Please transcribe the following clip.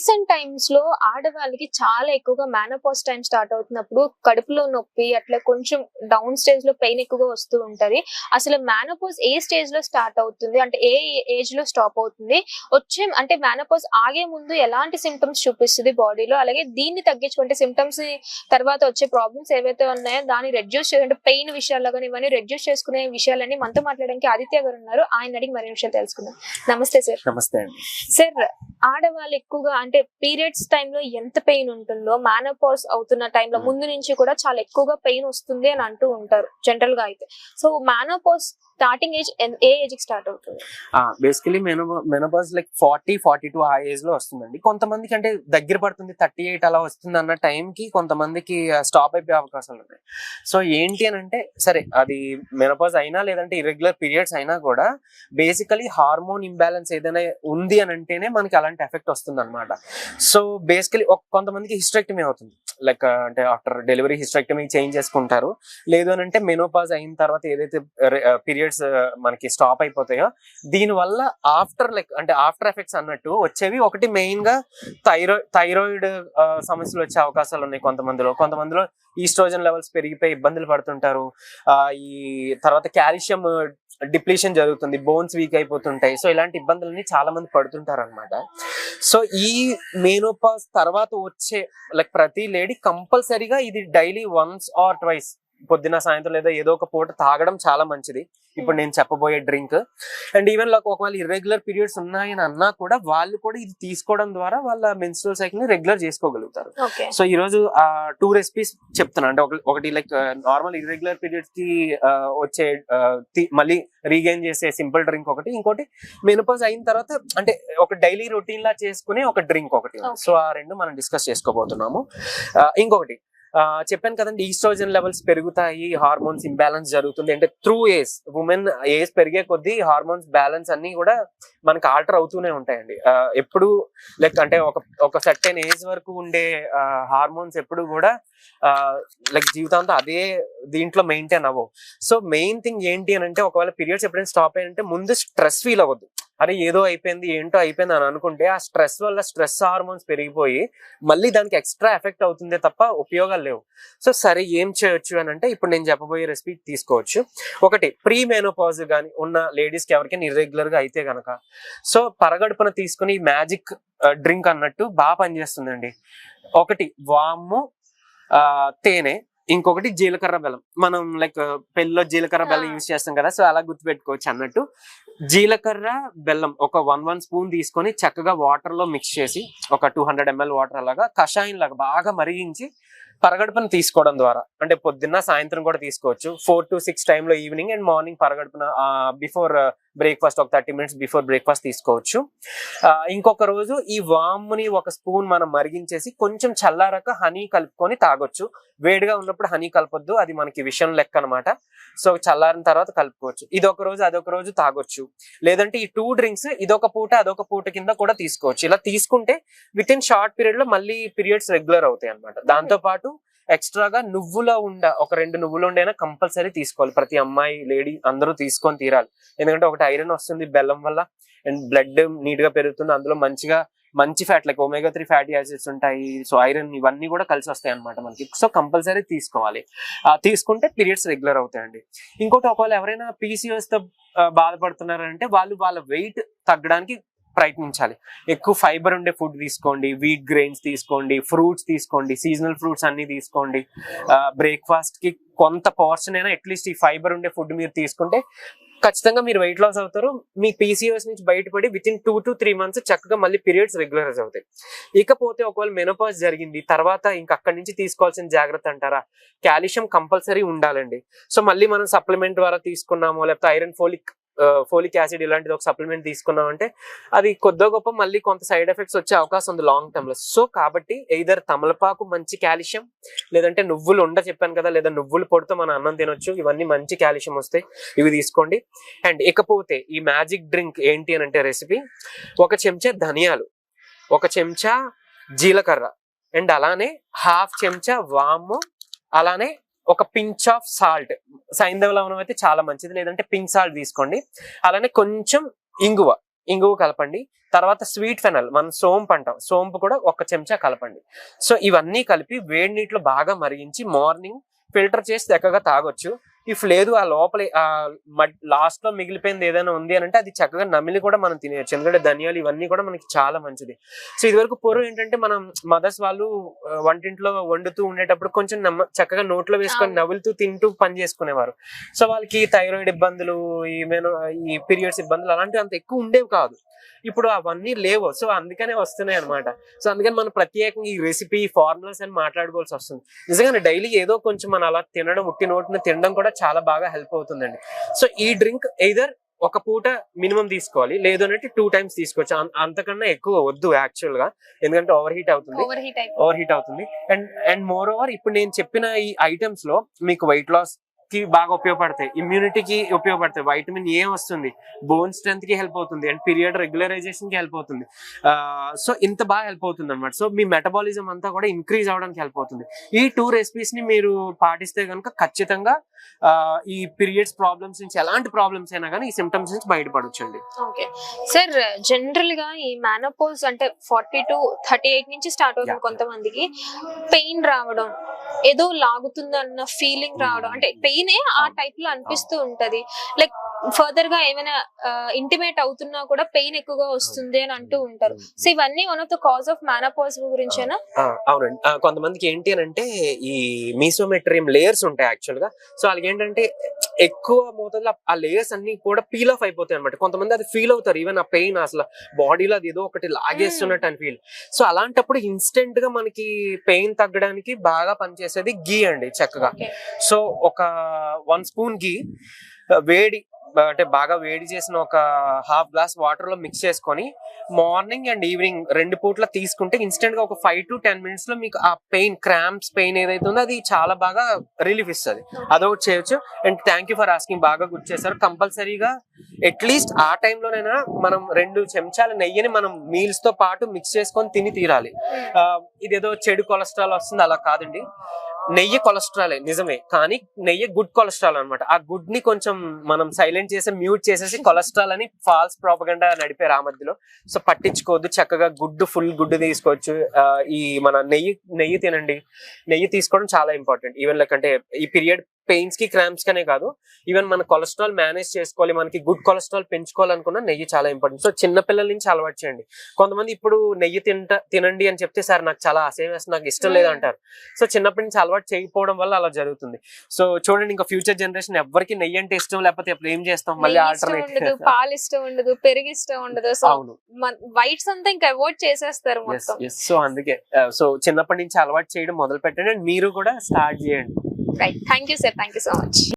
Recent టైమ్స్లో ఆడవాళ్ళకి చాలా ఎక్కువగా మేనపోస్ టైం స్టార్ట్ అవుతున్నప్పుడు కడుపులో నొప్పి అట్లా కొంచెం డౌన్ స్టేజ్లో పెయిన్ ఎక్కువగా వస్తూ ఉంటది. అసలు మేనపోజ్ ఏ స్టేజ్లో స్టార్ట్ అవుతుంది? అంటే ఏ ఏజ్లో స్టాప్ అవుతుంది? వచ్చే అంటే మేనపోజ్ ఆగే ముందు ఎలాంటి సిమ్టమ్స్ చూపిస్తుంది బాడీలో అలాగే దీన్ని తగ్గించుకుంటే సిమ్టమ్స్ తర్వాత వచ్చే ప్రాబ్లమ్స్ ఏవైతే ఉన్నాయో దాన్ని రెడ్యూస్ చేయాలంటే పెయిన్ విషయాల్లో కానీ ఇవన్నీ రెడ్యూస్ చేసుకునే విషయాలన్నీ మనతో మాట్లాడడానికి ఆదిత్య గారు ఉన్నారు. ఆయన అడిగి మరిన్ని విషయాలు తెలుసుకుందాం. నమస్తే సార్. నమస్తే సార్ ఆడవాళ్ళు ఎక్కువగా అంటే పీరియడ్స్ టైంలో ఎంత పెయిన్ ఉంటుందో మేనోపాజ్ అవుతున్న టైంలో. ముందు నుంచి కూడా చాలా ఎక్కువగా పెయిన్ వస్తుంది అని అంటూ ఉంటారు జనరల్గా అయితే సో మేనోపాజ్ స్టార్టింగ్ ఏజ్ ఏ ఏజ్కి స్టార్ట్ అవుతుంది? Basically meno menopause like forty forty two ఆ ఏజ్లో వస్తుందండి. కొంతమందికి అంటే దగ్గర పడుతుంది థర్టీ ఎయిట్ అలా వస్తుంది అన్న టైం కి కొంతమందికి స్టాప్ అయిపోయే అవకాశాలు ఉన్నాయి. సో ఏంటి అని అంటే సరే అది మెనోపాజ్ అయినా లేదంటే ఇరెగ్యులర్ పీరియడ్స్ అయినా కూడా బేసికలీ హార్మోన్ ఇంబ్యాలెన్స్ ఏదైనా ఉంది అని అంటేనే మనకి అలాంటి ఎఫెక్ట్ వస్తుంది అనమాట సో బేసికలీ కొంతమందికి హిస్ట్రెక్టమీ అవుతుంది. లైక్ అంటే ఆఫ్టర్ డెలివరీ హిస్ట్రెక్టమీ చేంజ్ చేసుకుంటారు. లేదు అని అంటే మెనోపాజ్ అయిన తర్వాత ఏదైతే పీరియడ్ పీరియడ్స్ uh, మనకి స్టాప్ అయిపోతాయో దీని వల్ల ఆఫ్టర్ లైక్ అంటే ఆఫ్టర్ ఎఫెక్ట్స్ అన్నట్టు వచ్చేవి ఒకటి మెయిన్గా థైరాయిడ్ uh, సమస్యలు వచ్చే అవకాశాలు ఉన్నాయి కొంతమందిలో. కొంతమందిలో ఈస్ట్రోజన్ లెవెల్స్ పెరిగిపోయి ఇబ్బందులు పడుతుంటారు. ఈ తర్వాత కాల్షియం డిప్లీషన్ జరుగుతుంది బోన్స్ వీక్ అయిపోతుంటాయి. సో ఇలాంటి ఇబ్బందులని చాలా మంది పడుతుంటారు అనమాట సో ఈ మేనోపాస్ తర్వాత వచ్చే లైక్ ప్రతి లేడీ కంపల్సరీగా ఇది డైలీ వన్స్ ఆర్ ట్వైస్ పొద్దున సాయంత్రం లేదా ఏదో ఒక పూట తాగడం చాలా మంచిది. ఇప్పుడు నేను చెప్పబోయే డ్రింక్. అండ్ ఈవెన్ లైక్ ఒకవేళ ఇర్రెగ్యులర్ పీరియడ్స్ ఉన్నాయని అన్నా కూడా వాళ్ళు కూడా ఇది తీసుకోవడం ద్వారా వాళ్ళ మెన్స్ట్రల్ సైకిల్ని రెగ్యులర్ చేసుకోగలుగుతారు. సో ఈ రోజు ఆ టూ రెసిపీస్ చెప్తున్నా. అంటే ఒక- ఒకటి లైక్ నార్మల్ ఇర్రెగ్యులర్ పీరియడ్స్కి వచ్చే మళ్ళీ రీగైన్ చేసే సింపుల్ డ్రింక్ ఒకటి. ఇంకోటి మెనోపాజ్ అయిన తర్వాత అంటే ఒక డైలీ రొటీన్ లా చేసుకునే ఒక డ్రింక్ ఒకటి. సో ఆ రెండు మనం డిస్కస్ చేసుకోబోతున్నాము. ఇంకొకటి చెప్పాను కదండి ఈస్ట్రోజన్ లెవెల్స్ పెరుగుతాయి హార్మోన్స్ ఇంబ్యాలెన్స్ జరుగుతుంది. అంటే త్రూ ఏజ్ ఉమెన్ ఏజ్ పెరిగే కొద్దీ హార్మోన్స్ బ్యాలెన్స్ అన్ని కూడా మనకు ఆల్టర్ అవుతూనే ఉంటాయండి. ఎప్పుడు లైక్ అంటే ఒక ఒక సర్టెన్ ఏజ్ వరకు ఉండే హార్మోన్స్ ఎప్పుడు కూడా లైక్ జీవితాంతం అదే దీంట్లో మెయింటైన్ అవ్వవు. సో మెయిన్ థింగ్ ఏంటి అని అంటే ఒకవేళ పీరియడ్స్ ఎప్పుడైనా స్టాప్ అయ్యంటే ముందు స్ట్రెస్ ఫీల్ అవ్వద్దు. అరే ఏదో అయిపోయింది ఏంటో అయిపోయింది అని అనుకుంటే ఆ స్ట్రెస్ వల్ల స్ట్రెస్ హార్మోన్స్ పెరిగిపోయి మళ్ళీ దానికి ఎక్స్ట్రా ఎఫెక్ట్ అవుతుందే తప్ప ఉపయోగాలు లేవు. సో సరే ఏం చేయొచ్చు అని అంటే ఇప్పుడు నేను చెప్పబోయే రెసిపీ తీసుకోవచ్చు. ఒకటి ప్రీ మెనోపాజ్ కానీ ఉన్న లేడీస్కి ఎవరికైనా ఇర్రెగ్యులర్గా అయితే గనక. సో పరగడుపున తీసుకుని మ్యాజిక్ డ్రింక్ అన్నట్టు బాగా పనిచేస్తుందండి. ఒకటి వాము తేనె ఇంకొకటి జీలకర్ర బెల్లం. మనం లైక్ పెళ్ళిలో జీలకర్ర బెల్లం. యూజ్ చేస్తాం కదా సో అలా గుర్తుపెట్టుకోవచ్చు అన్నట్టు. జీలకర్ర బెల్లం ఒక వన్ వన్ స్పూన్ తీసుకొని చక్కగా వాటర్లో మిక్స్ చేసి ఒక టూ హండ్రెడ్ ఎంఎల్ వాటర్ అలాగా కషాయం లాగా బాగా మరిగించి పరగడుపున తీసుకోవడం ద్వారా. అంటే పొద్దున్న సాయంత్రం కూడా తీసుకోవచ్చు. ఫోర్ టు సిక్స్ టైంలో ఈవినింగ్ అండ్ మార్నింగ్ పరగడుపున బిఫోర్ బ్రేక్ఫాస్ట్ uh, ఒక థర్టీ మినిట్స్ బిఫోర్ బ్రేక్ఫాస్ట్ తీసుకోవచ్చు. ఆ, ఇంకొక రోజు ఈ వాముని ఒక స్పూన్ మనం మరిగించేసి కొంచెం చల్లారక హనీ కలుపుకొని తాగొచ్చు. వేడిగా ఉన్నప్పుడు హనీ కలపొద్దు. అది మనకి విషయం లెక్క అనమాట సో చల్లారిన తర్వాత కలుపుకోవచ్చు. ఇది ఒక రోజు అదొక రోజు తాగొచ్చు. లేదంటే ఈ టూ డ్రింక్స్ ఇదొక పూట అదొక పూట కింద కూడా తీసుకోవచ్చు. ఇలా తీసుకుంటే విత్ ఇన్ షార్ట్ పీరియడ్లో మళ్ళీ పీరియడ్స్ రెగ్యులర్ అవుతాయి అనమాట దాంతో పాటు ఎక్స్ట్రాగా నువ్వుల ఉండ ఒక రెండు నువ్వుల ఉండైనా కంపల్సరీ తీసుకోవాలి. ప్రతి అమ్మాయి లేడీ అందరూ తీసుకొని తీరాలి. ఎందుకంటే ఒకటి ఐరన్ వస్తుంది బెల్లం వల్ల అండ్ బ్లడ్ నీట్గా పెరుగుతుంది. అందులో మంచిగా మంచి fat like omega three fatty acids ఉంటాయి సో ఐరన్ ఇవన్నీ కూడా కలిసి వస్తాయి అనమాట మనకి. సో కంపల్సరీ తీసుకోవాలి. తీసుకుంటే పీరియడ్స్ రెగ్యులర్ అవుతాయండి. ఇంకోటి ఒకవేళ ఎవరైనా పీసీఎస్తో బాధపడుతున్నారంటే వాళ్ళు వాళ్ళ వెయిట్ తగ్గడానికి ప్రయత్నించాలి. ఎక్కువ ఫైబర్ ఉండే ఫుడ్ తీసుకోండి వీట్ గ్రెయిన్స్ తీసుకోండి ఫ్రూట్స్ తీసుకోండి సీజనల్ ఫ్రూట్స్ అన్ని తీసుకోండి. బ్రేక్ఫాస్ట్కి కొంత పోర్షన్ అయినా అట్లీస్ట్ ఈ ఫైబర్ ఉండే ఫుడ్ మీరు తీసుకుంటే ఖచ్చితంగా మీరు వెయిట్ లాస్ అవుతారు. మీ పీసీఓస్ నుంచి బయటపడి with in two to three months చక్కగా మళ్ళీ పీరియడ్స్ రెగ్యులరైజ్ అవుతాయి. ఇకపోతే ఒకవేళ మెనోపాజ్ జరిగింది తర్వాత ఇంకా అక్కడి నుంచి తీసుకోవాల్సిన జాగ్రత్త అంటారా? కాల్షియం కంపల్సరీ ఉండాలండి. సో మళ్ళీ మనం సప్లిమెంట్ ద్వారా తీసుకున్నామో లేకపోతే ఐరన్ ఫోలిక్ ఫోలిక్ యాసిడ్ ఇలాంటిది ఒక సప్లిమెంట్ తీసుకున్నామంటే అది కొద్దో గొప్ప మళ్ళీ కొంత సైడ్ ఎఫెక్ట్స్ వచ్చే అవకాశం ఉంది లాంగ్ టర్మ్లో. సో కాబట్టి ఇదర్ తమలపాకు మంచి కాల్షియం లేదంటే నువ్వులు ఉండ చెప్పాను కదా లేదా నువ్వులు పొడితో మన అన్నం తినొచ్చు ఇవన్నీ మంచి కాల్షియం వస్తాయి ఇవి తీసుకోండి. అండ్ ఇకపోతే ఈ మ్యాజిక్ డ్రింక్ ఏంటి అని అంటే రెసిపీ ఒక చెంచా ధనియాలు ఒక చెంచా జీలకర్ర అండ్ అలానే హాఫ్ చెంచా వాము అలానే ఒక పించ్ ఆఫ్ సాల్ట్ సైంధవ లవణం అయితే చాలా మంచిది. లేదంటే పింక్ సాల్ట్ తీసుకోండి. అలానే కొంచెం ఇంగువ. ఇంగువ కలపండి. తర్వాత స్వీట్ ఫెనల్ మనం సోంపు అంటాం. సోంపు కూడా ఒక చెంచా కలపండి. సో ఇవన్నీ కలిపి వేడి నీటిలో బాగా మరిగించి మార్నింగ్ ఫిల్టర్ చేసి చక్కగా తాగొచ్చు. ఇఫ్ లేదు ఆ లోపల లాస్ట్లో మిగిలిపోయింది ఏదైనా ఉంది అని అంటే అది చక్కగా నమిలి కూడా మనం తినేయచ్చు. ఎందుకంటే ధనియాలు ఇవన్నీ కూడా మనకి చాలా మంచిది. సో ఇదివరకు పూర్వం ఏంటంటే మనం మదర్స్ వాళ్ళు వంటింట్లో వండుతూ ఉండేటప్పుడు కొంచెం చక్కగా నోట్లో వేసుకొని. నవ్వులుతూ తింటూ పని చేసుకునేవారు. సో వాళ్ళకి థైరాయిడ్ ఇబ్బందులు ఈ మెను ఈ పీరియడ్స్ ఇబ్బందులు అలాంటివి అంత ఎక్కువ ఉండేవి కాదు. ఇప్పుడు అవన్నీ లేవు. సో అందుకనే వస్తున్నాయి అనమాట సో అందుకని మనం ప్రత్యేకంగా ఈ రెసిపీ ఫార్ములాస్ అని మాట్లాడుకోవాల్సి వస్తుంది. నిజంగా డైలీ ఏదో కొంచెం మనం అలా తినడం ఉట్టి నోటిని తినడం కూడా చాలా బాగా హెల్ప్ అవుతుందండి. సో ఈ డ్రింక్ ఎయిదర్ ఒక పూట మినిమం తీసుకోవాలి లేదు అంటే టూ టైమ్స్ తీసుకోవచ్చు అంతకన్నా ఎక్కువ వద్దు యాక్చువల్గా. ఎందుకంటే ఓవర్ హీట్ అవుతుంది ఓవర్ హీట్ అవుతుంది. అండ్ అండ్ మోర్ ఓవర్ ఇప్పుడు నేను చెప్పిన ఈ ఐటమ్స్లో మీకు వెయిట్ లాస్ కి బాగా ఉపయోగపడతాయి. ఇమ్యూనిటీకి ఉపయోగపడతాయి. వైటమిన్ ఏ వస్తుంది. బోన్ స్ట్రెంత్కి హెల్ప్ అవుతుంది. అండ్ పీరియడ్ రెగ్యులరైజేషన్కి హెల్ప్ అవుతుంది. సో ఇంత బాగా హెల్ప్ అవుతుంది అనమాట సో మీ మెటబాలిజం అంతా కూడా ఇంక్రీజ్ అవడానికి హెల్ప్ అవుతుంది. ఈ టూ రెసిపీస్ని మీరు పాటిస్తే కనుక ఖచ్చితంగా ఈ పీరియడ్స్ ప్రాబ్లమ్స్ నుంచి ఎలాంటి ప్రాబ్లమ్స్ అయినా కానీ ఈ సిమ్టమ్స్ నుంచి బయటపడొచ్చండి. ఓకే సార్ జనరల్గా ఈ మానోపోజ్ అంటే ఫార్టీ టు థర్టీ ఎయిట్ నుంచి స్టార్ట్ అవుతుంది. కొంతమందికి. పెయిన్ రావడం ఏదో లాగుతుంది అన్న ఫీలింగ్ రావడం అంటే పెయిన్ ఆ టైప్లో అనిపిస్తూ ఉంటది. లైక్ ఫర్దర్గా ఏమైనా ఇంటిమేట్ అవుతున్నా కూడా పెయిన్ ఎక్కువగా వస్తుంది అని అంటూ ఉంటారు. సో ఇవన్నీ one of the cause of menopause గురించేనా? అవునండి. కొంతమందికి ఏంటి అని అంటే ఈ మీసోమెట్రియం లేయర్స్ ఉంటాయి యాక్చువల్గా. సో వాళ్ళకి ఏంటంటే ఎక్కువ మోతాదులో ఆ లేయర్స్ అన్ని కూడా పీల్ ఆఫ్ అయిపోతాయి అనమాట కొంతమంది అది ఫీల్ అవుతారు. ఈవెన్ ఆ పెయిన్ అసలు బాడీలో అది ఏదో ఒకటి లాగేస్తున్నట్టు అని ఫీల్ సో అలాంటప్పుడు ఇన్స్టెంట్గా మనకి పెయిన్ తగ్గడానికి బాగా పనిచేసేది గీ అండి చక్కగా. సో ఒక వన్ స్పూన్ గీ వేడి అంటే బాగా వేడి చేసిన ఒక హాఫ్ గ్లాస్ వాటర్లో మిక్స్ చేసుకొని మార్నింగ్ అండ్ ఈవినింగ్ రెండు పూట్ల తీసుకుంటే ఇన్స్టెంట్గా ఒక ఫైవ్ టు టెన్ మినిట్స్లో మీకు ఆ పెయిన్ క్రాంప్స్ పెయిన్ ఏదైతే ఉందో అది చాలా బాగా రిలీఫ్ ఇస్తుంది. అదొకటి చేయొచ్చు. And thank you for asking బాగా గుర్తు చేశారు. కంపల్సరీగా అట్లీస్ట్ ఆ టైంలోనైనా మనం రెండు చెంచాల నెయ్యిని మనం మీల్స్తో పాటు మిక్స్ చేసుకొని తిని తీరాలి. ఇది ఇదేదో చెడు కొలెస్ట్రాల్ వస్తుంది అలా కాదండి. నెయ్యి కొలెస్ట్రాల్ నిజమే. కానీ నెయ్యి గుడ్ కొలెస్ట్రాల్ అన్నమాట. ఆ గుడ్ని కొంచెం మనం సైలెంట్ చేసి మ్యూట్ చేసేసి కొలెస్ట్రాల్ అని ఫాల్స్ ప్రాపగండా నడిపారు ఆ మధ్యలో. సో పట్టించుకోవద్దు చక్కగా గుడ్ ఫుల్ గుడ్ తీసుకోవచ్చు. ఈ మన నెయ్యి నెయ్యి తినండి. నెయ్యి తీసుకోవడం చాలా ఇంపార్టెంట్ ఈవెన్ లైక్ అంటే ఈ పీరియడ్ పెయిన్స్కి క్రాంప్స్ కనే కాదు. ఈవెన్ మన కొలెస్ట్రాల్ మేనేజ్ చేసుకోవాలి మనకి గుడ్ కొలెస్ట్రాల్ పెంచుకోవాలనుకున్న నెయ్యి చాలా ఇంపార్టెంట్. సో చిన్న పిల్లల నుంచి అలవాటు చేయండి. కొంతమంది ఇప్పుడు నెయ్యి తింట తినండి అని చెప్తే సార్ నాకు చాలా అసహ్యం వేస్తుంది నాకు ఇష్టం లేదు అంటారు. సో చిన్నప్పటి నుంచి అలవాటు చేయకపోవడం వల్ల అలా జరుగుతుంది. సో చూడండి ఇంకా ఫ్యూచర్ జనరేషన్ ఎవరికి నెయ్యి అంటే ఇష్టం లేకపోతే ఇప్పుడు ఏం చేస్తాం? మళ్ళీ ఆల్టర్నేట్ పాలు ఇష్టం ఉండదు పెరుగు ఇష్టం ఉండదు. సో అవును. వైట్స్ అంతా ఇంకా అవాయిడ్ చేసేస్తారు సో అందుకే సో చిన్నప్పటి నుంచి అలవాటు చేయడం మొదలు పెట్టండి అండ్ మీరు కూడా స్టార్ట్ చేయండి. Right. Thank you, sir. Thank you so much.